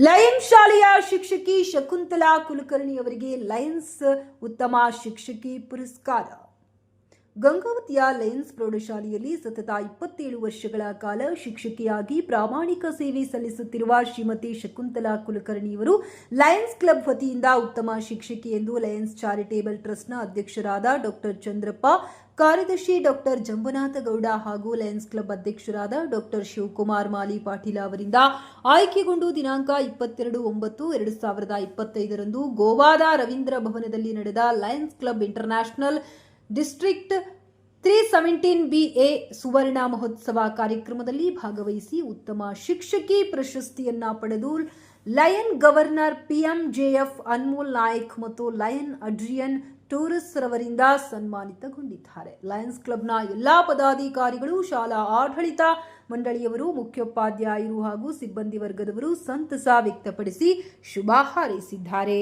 Lion ಶಾಲೆಯ ಶಿಕ್ಷಕಿ ಶಕುಂತಲಾ ಕುಲಕರ್ಣಿ ಅವರಿಗೆ ಲಯನ್ಸ್ ಉತ್ತಮ ಶಿಕ್ಷಕಿ ಪುರಸ್ಕಾರ. ಗಂಗಾವತಿಯ ಲಯನ್ಸ್ ಪ್ರೌಢಶಾಲೆಯಲ್ಲಿ ಸತತ ಇಪ್ಪತ್ತೇಳು ವರ್ಷಗಳ ಕಾಲ ಶಿಕ್ಷಕಿಯಾಗಿ ಪ್ರಾಮಾಣಿಕ ಸೇವೆ ಸಲ್ಲಿಸುತ್ತಿರುವ ಶ್ರೀಮತಿ ಶಕುಂತಲಾ ಕುಲಕರ್ಣಿಯವರು ಲಯನ್ಸ್ ಕ್ಲಬ್ ವತಿಯಿಂದ ಉತ್ತಮ ಶಿಕ್ಷಕಿ ಎಂದು ಲಯನ್ಸ್ ಚಾರಿಟೇಬಲ್ ಟ್ರಸ್ಟ್ನ ಅಧ್ಯಕ್ಷರಾದ ಡಾಕ್ಟರ್ ಚಂದ್ರಪ್ಪ, ಕಾರ್ಯದರ್ಶಿ ಡಾಕ್ಟರ್ ಜಂಬುನಾಥ ಗೌಡ ಹಾಗೂ ಲಯನ್ಸ್ ಕ್ಲಬ್ ಅಧ್ಯಕ್ಷರಾದ ಡಾಕ್ಟರ್ ಶಿವಕುಮಾರ್ ಮಾಲಿ ಪಾಟೀಲ ಅವರಿಂದ ಆಯ್ಕೆಗೊಂಡು ದಿನಾಂಕ ಇಪ್ಪತ್ತೆರಡು ಒಂಬತ್ತು ಎರಡು ಸಾವಿರದ ಇಪ್ಪತ್ತೈದರಂದು ಗೋವಾದ ರವೀಂದ್ರ ಭವನದಲ್ಲಿ ನಡೆದ Lions club international district three seventeen B A ಸುವರ್ಣ ಮಹೋತ್ಸವ ಕಾರ್ಯಕ್ರಮದಲ್ಲಿ ಭಾಗವಹಿಸಿ ಉತ್ತಮ ಶಿಕ್ಷಕಿ ಪ್ರಶಸ್ತಿಯನ್ನ ಪಡೆದು lion governor PMJF Anmol Nayak ಮತ್ತು ಲಯನ್ ಅಡ್ರಿಯನ್ ಟೂರಿಸ್ ರವರಿಂದ ಸನ್ಮಾನಿತಗೊಂಡಿದ್ದಾರೆ. ಲಯನ್ಸ್ ಕ್ಲಬ್ನ ಎಲ್ಲಾ ಪದಾಧಿಕಾರಿಗಳು, ಶಾಲಾ ಆಡಳಿತ ಮಂಡಳಿಯವರು, ಮುಖ್ಯೋಪಾಧ್ಯಾಯರು ಹಾಗೂ ಸಿಬ್ಬಂದಿ ವರ್ಗದವರು ಸಂತಸ ವ್ಯಕ್ತಪಡಿಸಿ ಶುಭ ಹಾರೈಸಿದ್ದಾರೆ.